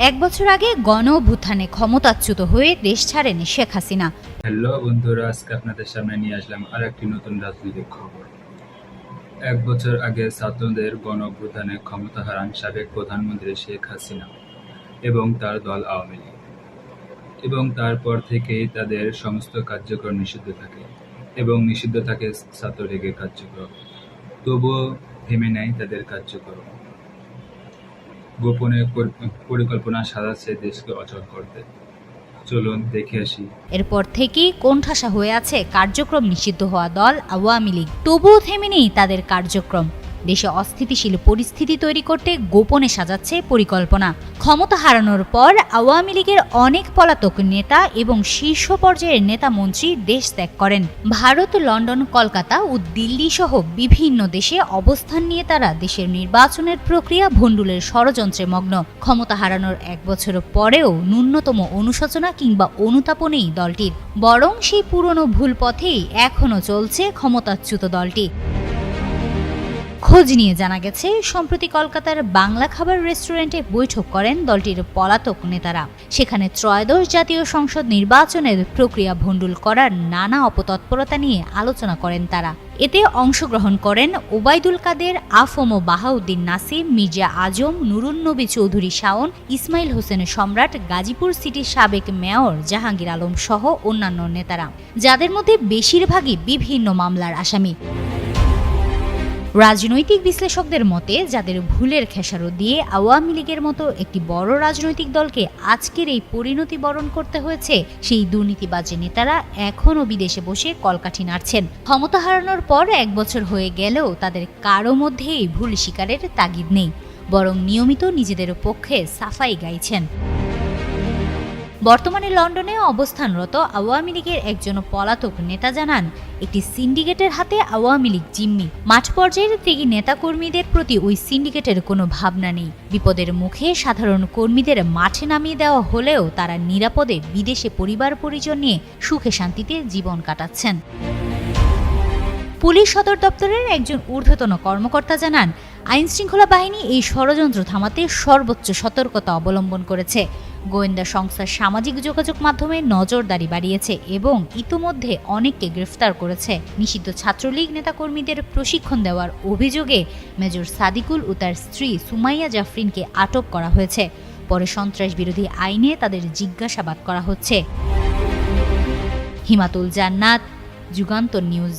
এক বছর আগে গণ অভ্যুত্থানে ক্ষমতাচ্যুত হয়ে দেশ ছাড়েন শেখ হাসিনা। হ্যালো বন্ধুরা, আজকে আপনাদের সামনে নিয়ে আসলাম আর একটি নতুন রাজনৈতিক খবর। এক বছর আগে ছাত্রদের গণ অভ্যুত্থানে ক্ষমতা হারান সাবেক প্রধানমন্ত্রী শেখ হাসিনা এবং তার দল আওয়ামী লীগ এবং তারপর থেকেই তাদের সমস্ত কার্যক্রম নিষিদ্ধ থাকে এবং নিষিদ্ধ থাকে ছাত্রলীগের কার্যক্রম। তবুও থেমে নেয় তাদের কার্যক্রম। গোপনে পরিকল্পনা সাজাচ্ছে দেশকে অচল করতে। চলুন দেখে আসি। এরপর থেকেই কোণঠাসা হয়ে আছে কার্যক্রম নিষিদ্ধ হওয়া দল আওয়ামী লীগ। তবুও থেমে নেই তাদের কার্যক্রম। দেশে অস্থিতিশীল পরিস্থিতি তৈরি করতে গোপনে সাজাচ্ছে পরিকল্পনা। ক্ষমতা হারানোর পর আওয়ামী লীগের অনেক পলাতক নেতা এবং শীর্ষ পর্যায়ের নেতা মন্ত্রী দেশ ত্যাগ করেন। ভারত, লন্ডন, কলকাতা ও দিল্লি সহ বিভিন্ন দেশে অবস্থান নিয়ে তারা দেশের নির্বাচনের প্রক্রিয়া ভণ্ডুলের ষড়যন্ত্রে মগ্ন। ক্ষমতা হারানোর এক বছর পরেও ন্যূনতম অনুশোচনা কিংবা অনুতাপ নেই দলটির। বরং সেই পুরনো ভুল পথেই এখনও চলছে ক্ষমতাচ্যুত দলটি। খোঁজ নিয়ে জানা গেছে, সম্প্রতি কলকাতার বাংলা খাবার রেস্টুরেন্টে বৈঠক করেন দলটির পলাতক নেতারা। সেখানে ত্রয়োদশ জাতীয় সংসদ নির্বাচনের প্রক্রিয়া ভণ্ডুল করার নানা অপতৎপরতা নিয়ে আলোচনা করেন তারা। এতে অংশগ্রহণ করেন ওবায়দুল কাদের, আফম ও বাহাউদ্দিন নাসিম, মির্জা আজম, নুরুন নবী চৌধুরী শাওন, ইসমাইল হোসেন সম্রাট, গাজীপুর সিটির সাবেক মেয়র জাহাঙ্গীর আলম সহ অন্যান্য নেতারা, যাদের মধ্যে বেশিরভাগই বিভিন্ন মামলার আসামি। রাজনৈতিক বিশ্লেষকদের মতে, যাদের ভুলের খেসারত দিয়ে আওয়ামী লীগের মতো একটি বড় রাজনৈতিক দলকে আজকের এই পরিণতি বরণ করতে হয়েছে, সেই দুর্নীতিবাজী নেতারা এখনও বিদেশে বসে কলকাঠি নাড়ছেন। ক্ষমতা হারানোর পর এক বছর হয়ে গেলেও তাদের কারও মধ্যেই ভুল শিকারের তাগিদ নেই, বরং নিয়মিত নিজেদের পক্ষে সাফাই গাইছেন। বর্তমানে লন্ডনে অবস্থানরত আওয়ামী লীগের একজন পলাতক নেতা জানান, একটি সিন্ডিকেটের হাতে আওয়ামী লীগ জিম্মি। মাঠ পর্যায়ের ত্যাগী নেতাকর্মীদের প্রতি ওই সিন্ডিকেটের কোনো ভাবনা নেই। বিপদের মুখে সাধারণ কর্মীদের মাঠে নামিয়ে দেওয়া হলেও তারা নিরাপদে বিদেশে পরিবার পরিজন নিয়ে সুখে শান্তিতে জীবন কাটাচ্ছেন। পুলিশ সদর দপ্তরের একজন ঊর্ধ্বতন কর্মকর্তা জানান, আইনশৃঙ্খলা বাহিনী এই ষড়যন্ত্র থামাতে সর্বোচ্চ সতর্কতা অবলম্বন করেছে। গোয়েন্দা সংস্থার সামাজিক যোগাযোগ মাধ্যমে নজরদারি বাড়িয়েছে এবং ইতোমধ্যে অনেককে গ্রেফতার করেছে। নিষিদ্ধ ছাত্রলীগ নেতাকর্মীদের প্রশিক্ষণ দেওয়ার অভিযোগে মেজর সাদিকুল ও তার স্ত্রী সুমাইয়া জাফরিনকে আটক করা হয়েছে। পরে সন্ত্রাস বিরোধী আইনে তাদের জিজ্ঞাসাবাদ করা হচ্ছে। হিমাতুল জান্নাত, যুগান্তর নিউজ।